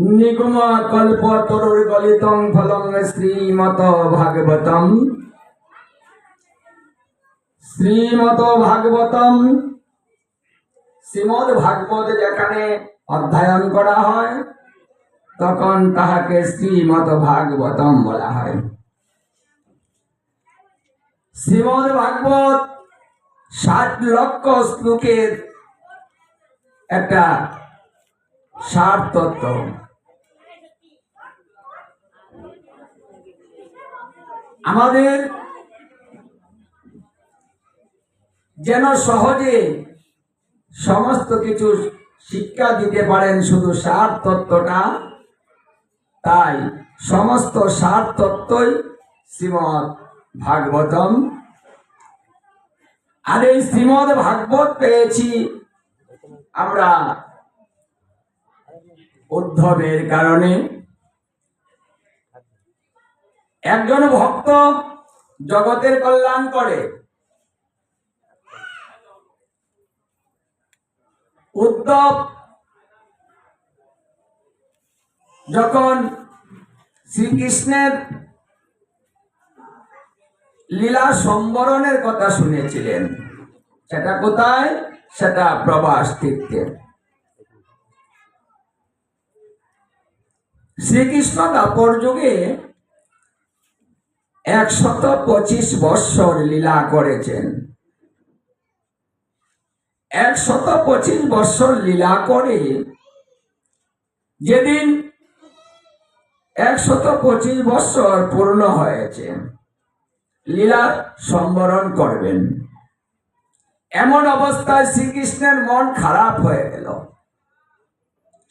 নিগম কল্প তরুর গলিতং ফলং শ্রীমত ভাগবতম শ্রীমত ভাগবতম শ্রীমদ ভাগবত যেখানে অধ্যয়ন করা হয়, তখন তাহাকে শ্রীমত ভাগবতম বলা হয়। শ্রীমদ ভাগবত ষাট লক্ষ শ্লোকের একটা সার তত্ত্ব। আমাদের যেন সহজে সমস্ত কিছু শিক্ষা দিতে পারেন শুধু সার তত্ত্বটা, তাই সমস্ত সার তত্ত্বই শ্রীমদ ভাগবতম। আর এই শ্রীমদ ভাগবত পেয়েছি আমরা উদ্ধবের কারণে। একজন ভক্ত জগতের কল্যাণ করে। উদ্ধব যখন শ্রীকৃষ্ণের লীলা সম্বরণের কথা শুনেছিলেন, সেটা কোথায়? সেটা প্রবাস তীর্থে। শ্রীকৃষ্ণ দাপর যুগে একশত পঁচিশ বৎসর লীলা করেছেন। একশত পঁচিশ বৎসর লীলা করে যেদিন একশত পঁচিশ বৎসর পূর্ণ হয়েছে, লীলা সম্বরণ করবেন। এমন অবস্থায় শ্রীকৃষ্ণের মন খারাপ হয়ে গেল।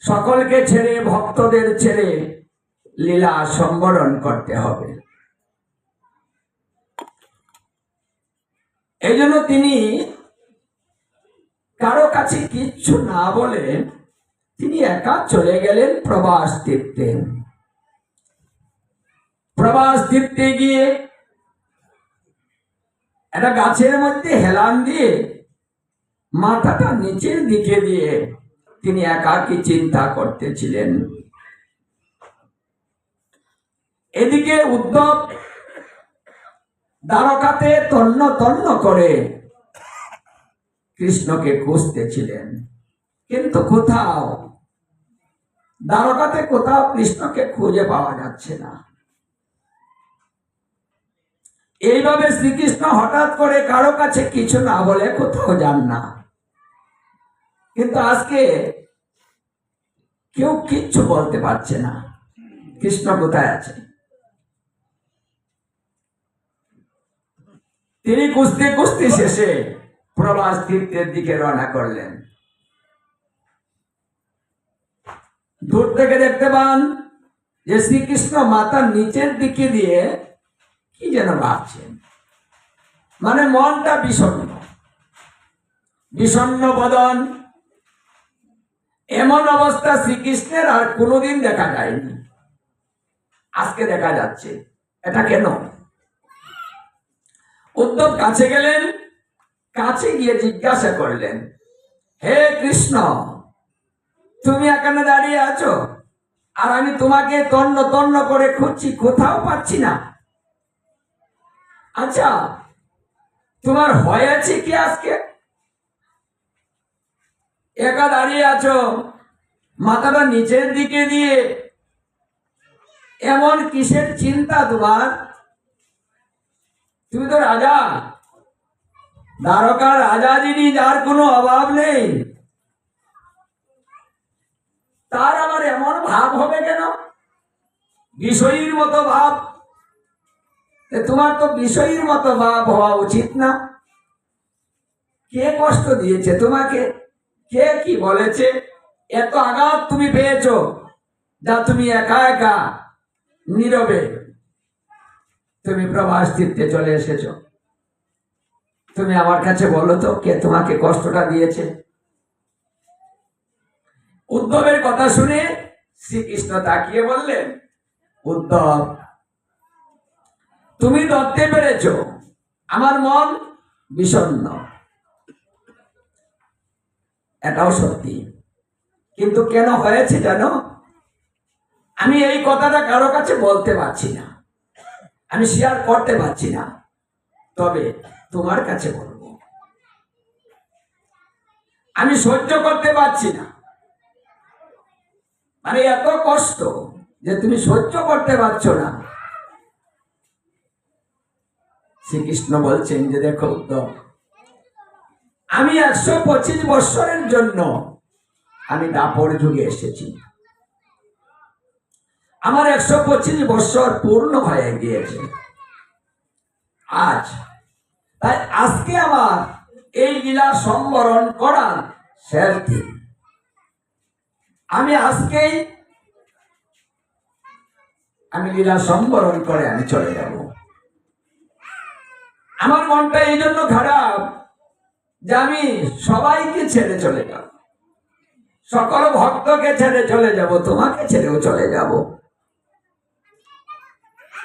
সকলকে ছেড়ে, ভক্তদের ছেড়ে লীলা সম্বরণ করতে হবে। এই জন্য তিনি কারও কাছে কিচ্ছু না বলে তিনি একা চলে গেলেন প্রবাস তীর্থে প্রবাস তীর্থে গিয়ে একটা গাছের মধ্যে হেলান দিয়ে মাথাটা নিচের দিকে দিয়ে তিনি একাকি চিন্তা করতেছিলেন? এদিকে উদ্ধব দ্বারকাতে তন্ন তন্ন করে কৃষ্ণকে খুঁজতেছিলেন। কিন্তু কোথাও দ্বারকাতে কোথাও কৃষ্ণকে খুঁজে পাওয়া যাচ্ছে না। এইভাবে শ্রীকৃষ্ণ হঠাৎ করে কারও কাছে কিছু না বলে কোথাও যান না। কিন্তু আজকে কেউ কিচ্ছু বলতে পারছে না। কৃষ্ণ কোথায় আছে? তিনি কুস্তি কুস্তি শেষে প্রবাস তীর্থের দিকে রওনা করলেন। দূর থেকে দেখতে পান যে শ্রীকৃষ্ণ মাথার নিচের দিকে দিয়ে কি যেন ভাবছেন। মানে মনটা বিষণ্ণ। বিষণ্ণ বদন। এমন অবস্থা শ্রীকৃষ্ণের আর কোনোদিন দেখা যায়নি। আজকে দেখা যাচ্ছে। এটা কেন? উদ্ধব কাছে গেলেন, কাছে গিয়ে জিজ্ঞাসা করলেন, হে কৃষ্ণ, তুমি এখানে দাঁড়িয়ে আছো? আর আমি তোমাকে তন্ন তন্ন করে খুঁজছি, কোথাও পাচ্ছি না। আচ্ছা তোমার হয়েছে কি আজকে? একা দাঁড়িয়ে আছো, মাথাটা নিচের দিকে দিয়ে, এমন কিসের চিন্তা তোমার? তুমি তো রাজা। দ্বারকার রাজা যিনি, যার কোনো অভাব নেই। তার আবার এমন ভাব হবে কেন? বিষয়ীর মতো ভাব। তোমার তো বিষয়ীর মতো ভাব হওয়া উচিত না। কে কষ্ট দিয়েছে তোমাকে? কে কি বলেছে? এত আঘাত তুমি পেয়েছ, যা তুমি একা একা নীরবে। তুমি প্রবাস তীর্থে চলে এসেছ। তুমি আমার কাছে বলো তো, কে তোমাকে কষ্টটা দিয়েছে? উদ্ধবের কথা শুনে শ্রীকৃষ্ণ তাকিয়ে বললেন, উদ্ধব, তুমি ধরতে পেরেছ। আমার মন বিষণ্ণ। এটাও সত্যি। কিন্তু কেন হয়েছে জানো? আমি এই কথাটা কারও কাছে বলতে পারছি না। আমি শেয়ার করতে পারছি না। তবে তোমার কাছে বলব, আমি সহ্য করতে পারছি না। মানে এত কষ্ট যে তুমি সহ্য করতে পারছ না। শ্রীকৃষ্ণ বলছেন যে দেখো উদ্ধব আমি একশো পঁচিশ বৎসরের জন্য আমি দাপর যুগে এসেছি। আমার একশো পঁচিশ বৎসর পূর্ণ হয়ে গিয়েছে। আজ। তাই আজকে আমার এই লীলা সম্বরণ করার শেষ দিন। আমি আজকেই আমি লীলা সম্বরণ করে আমি চলে যাব। আমার মনটা এই জন্য খারাপ যে আমি সবাইকে ছেড়ে চলে যাব। সকল ভক্তকে ছেড়ে চলে যাব, তোমাকে ছেড়েও চলে যাব।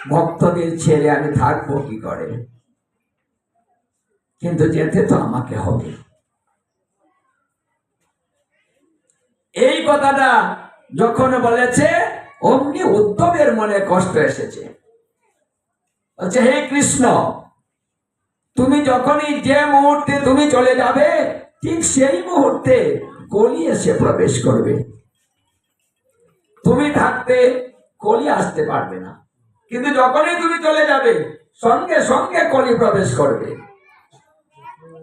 ভক্তদের ছেড়ে আমি থাকব কি করে? কিন্তু যেতে তো আমাকে হবে। এই কথাটা যখন বলেছে, অমনি উদ্ধবের মনে কষ্ট এসেছে। বলছে, হে কৃষ্ণ, তুমি যখনই যে মুহূর্তে তুমি চলে যাবে, ঠিক সেই মুহূর্তে কলি এসে প্রবেশ করবে। তুমি থাকতে কলি আসতে পারবে না। কিন্তু যখনই তুমি চলে যাবে, সঙ্গে সঙ্গে কলি প্রবেশ করবে।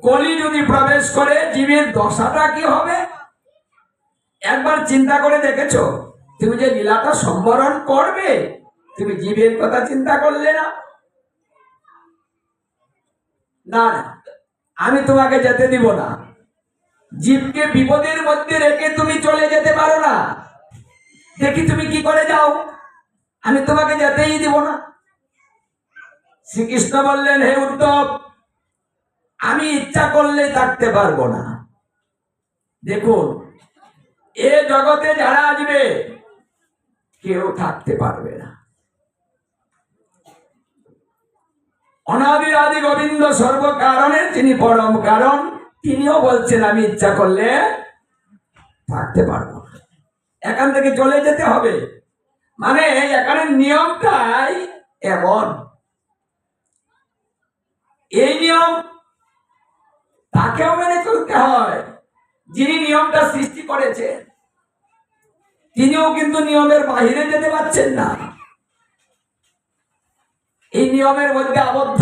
কলি যদি প্রবেশ করে, জীবের দশাটা কি হবে? একবার চিন্তা করে দেখেছ? তুমি যে লীলাটা সম্বরণ করবে, তুমি জীবের কথা চিন্তা করলে না? না আমি তোমাকে যেতে দিব না। জীবকে বিপদের মধ্যে রেখে তুমি চলে যেতে পারো না। দেখি তুমি কি করে যাও। আমি তোমাকে যেতেই দিব না। শ্রীকৃষ্ণ বললেন, হে উদ্ধব, আমি ইচ্ছা করলে থাকতে পারব না। দেখুন, এ জগতে যারা আসবে, কেউ থাকতে পারবে না। অনাদির আদি গোবিন্দ সর্বকারণের তিনি পরম কারণ, তিনিও বলছেন, আমি ইচ্ছা করলে থাকতে পারব না। এখান থেকে চলে যেতে হবে। মানে এখানে নিয়মটাই এমন। এই নিয়ম তাকেও মেনে চলতে হয়। যিনি নিয়মটা সৃষ্টি করেছে, তিনিও কিন্তু নিয়মের বাহিরে যেতে পারছেন না। এই নিয়মের মধ্যে আবদ্ধ।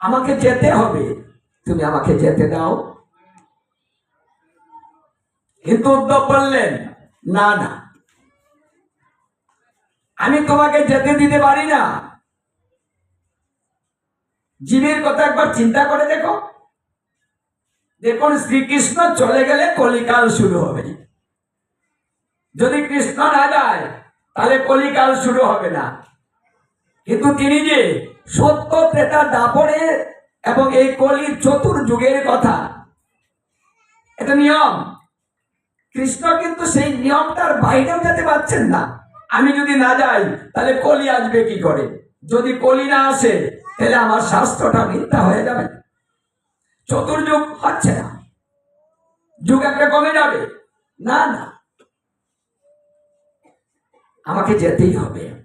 আমাকে যেতে হবে। তুমি আমাকে যেতে দাও। কিন্তু উদ্ধব বললেন না না। আমি তোমাকে যেতে দিতে পারি না। জীবের কথা একবার চিন্তা করে দেখো। দেখুন, শ্রীকৃষ্ণ চলে গেলে কলিকাল শুরু হবে। যদি কৃষ্ণ না যায়, তাহলে কলিকাল শুরু হবে না। কিন্তু তিনি যে সত্য ত্রেতা দাপরে এবং এই কলির চতুর্যুগের কথা, এটা নিয়ম। কৃষ্ণ কিন্তু সেই নিয়মটার বাইরেও যেতে পারছেন না। আমি যদি না যাই, তাহলে কলি আসবে কি করে? যদি কলি না আসে, তাহলে আমার স্বাস্থ্যটা মিথ্যা হয়ে যাবে। চতুর্যুগ হচ্ছে না। যুগ একটা কমে যাবে। না না। আমাকে যেতেই হবে।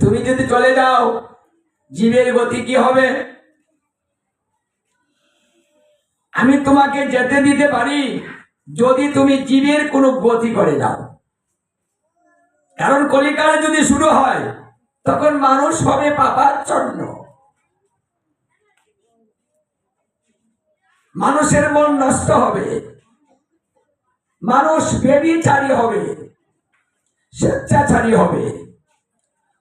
তুমি যদি চলে যাও, জীবের গতি কি হবে? আমি তোমাকে যেতে দিতে পারি যদি তুমি জীবের কোনো গতি করে যাও। কারণ কলিকাল যদি শুরু হয়, তখন মানুষ হবে পাপাচ্ছন্ন। মানুষের মন নষ্ট হবে। মানুষ বেবিচারী হবে, স্বেচ্ছাচারী হবে।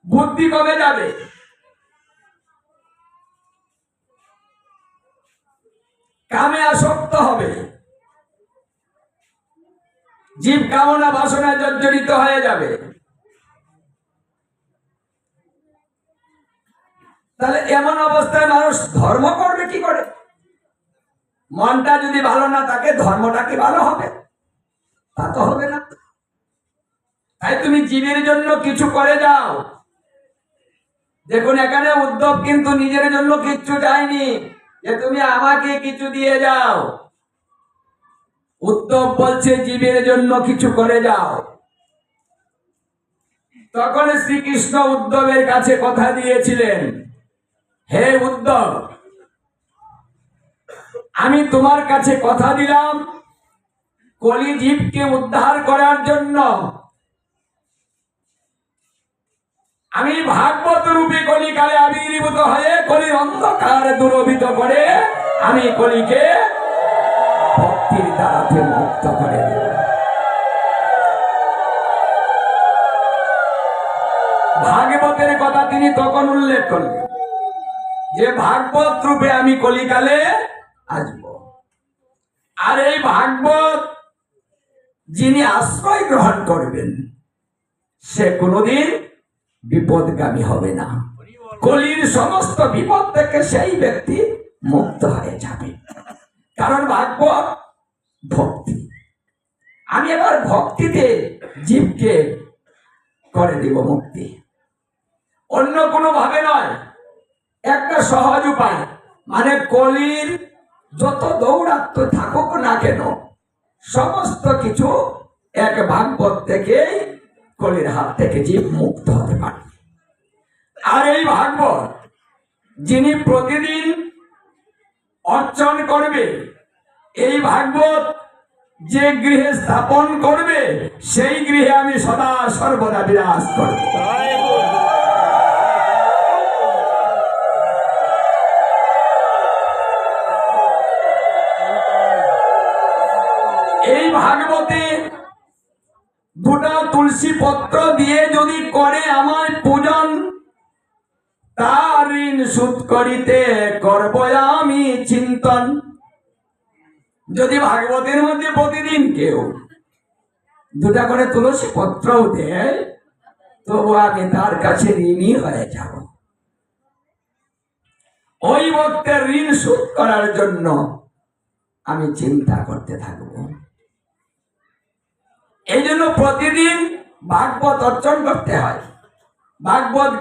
বুদ্ধি কমে যাবে। কামে আসক্ত হবে। জীব কামনা বাসনায় জর্জরিত হয়ে যাবে। তাহলে এমন অবস্থায় মানুষ ধর্ম করবে কি করে? মনটা যদি ভালো না থাকে, ধর্মটা কি ভালো হবে? তা তো হবে না। তাই তুমি জীবের জন্য কিছু করে যাও। দেখুন, এখানে উদ্যোগ কিন্তু নিজের জন্য কিচ্ছু চাইনি যে তুমি আমাকে কিছু দিয়ে যাও। উদ্ধব বলছে, জীবের জন্য কিছু করে যাও। তখন শ্রীকৃষ্ণ উদ্ধবের কাছে কথা দিয়েছিলেন, হে উদ্ধব আমি তোমার কাছে কথা দিলাম কলি জীবকে উদ্ধার করার জন্য। আমি ভাগবত রূপী কলিকালে আবির্ভূত হয়ে কলির অন্ধকার দূরবিত করে আমি কলিকে ভক্তির দ্বারাতে মুক্ত করে ভাগবতের কথা তিনি তখন উল্লেখ করলেন যে ভাগবত রূপে আমি কলিকালে আসব। আর এই ভাগবত যিনি আশ্রয় গ্রহণ করবেন, সে কোনোদিন বিপদগামী হবে না। কলির সমস্ত বিপদ থেকে সেই ব্যক্তি মুক্ত হয়ে যাবে। কারণ ভাগবত ভক্তি। আমি এবার ভক্তিতে জীবকে করে দিব মুক্তি। অন্য কোনো ভাবে নয়, একটা সহজ উপায়। মানে কলির যত দৌড়াত্ম থাকুক না কেন, সমস্ত কিছু এক ভাগবত থেকে কলির হাত থেকে জীব মুক্ত হতে পারে। আর এই ভাগবত, যিনি প্রতিদিন অর্চন করবে, এই ভাগবত যে গৃহে স্থাপন করবে, সেই গৃহে আমি সদা সর্বদা বিরাজ করব। এই ভাগবতে তুলসী পত্র দিয়ে যদি করে আমার পূজন, তার ঋণ সুদ করিতে করব আমি চিন্তন। যদি ভাগবতের মধ্যে প্রতিদিন কেউ দুটা করে তুলসী পত্রও দেয়, তবু তার কাছে ঋণী হয়ে যাব। ওই ভক্তের ঋণ শোধ করার জন্য আমি চিন্তা করতে থাকব। এই জন্য প্রতিদিন ভাগবত অর্জন করতে হয়। ভাগবত